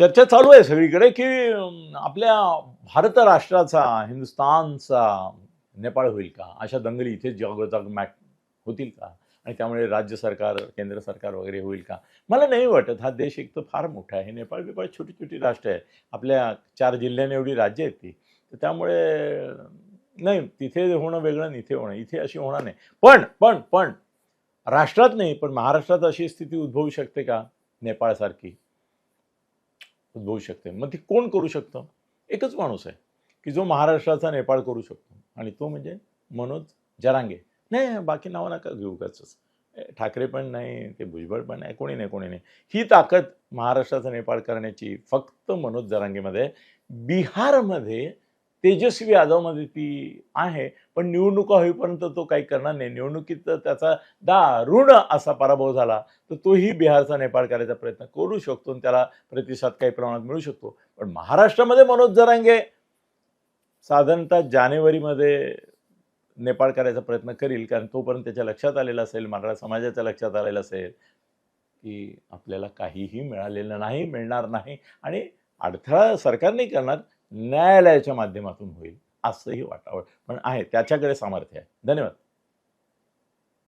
चर्चा चालू आहे सगळीकडे की आपल्या भारत राष्ट्राचा हिंदुस्थानचा नेपाळ होईल का? अशा दंगली इथे जगोजाग मॅट होतील का? आणि त्यामुळे राज्य सरकार केंद्र सरकार वगैरे होईल का? मला नाही वाटत. हा देश एक तर फार मोठा आहे. नेपाळ बिपाळ छोटी छोटी राष्ट्र आहे आपल्या चार जिल्ह्यांनी एवढी राज्य आहेत ती. तर त्यामुळे नाही तिथे होणं वेगळं आणि इथे होणं. इथे अशी होणार नाही. पण पण पण राष्ट्रात नाही पण महाराष्ट्रात अशी स्थिती उद्भवू शकते का? नेपाळसारखी. उद्भवू शकते. मग ती कोण करू शकतं? एकच माणूस आहे की जो महाराष्ट्राचा नेपाळ करू शकतो. आणि तो म्हणजे मनोज जरांगे. नाही बाकी नावं नका घेऊ कसंच ठाकरे पण नाही ते भुजबळ पण नाही कोणी नाही कोणी नाही. ही ताकद महाराष्ट्राचा नेपाळ करण्याची फक्त मनोज जरांगेमध्ये. बिहारमध्ये तेजस्वी यादवमध्ये ती आहे पण निवडणुका होईपर्यंत तो काही करणार नाही. निवडणुकीत त्याचा दारुण असा पराभव झाला तर तोही बिहारचा नेपाळ करायचा प्रयत्न करू शकतो आणि त्याला प्रतिसाद काही प्रमाणात मिळू शकतो. पण महाराष्ट्रामध्ये मनोज जरांगे साधारणतः जानेवारीमध्ये नेपाळ करायचा प्रयत्न करील कारण तोपर्यंत त्याच्या लक्षात आलेलं असेल मराठा समाजाच्या लक्षात आलेलं असेल की आपल्याला काहीही मिळालेलं नाही मिळणार नाही. आणि अडथळा सरकार नाही करणार न्यायालयाच्या माध्यमातून होईल असंही वाटावं. पण आहे त्याच्याकडे सामर्थ्य आहे. धन्यवाद.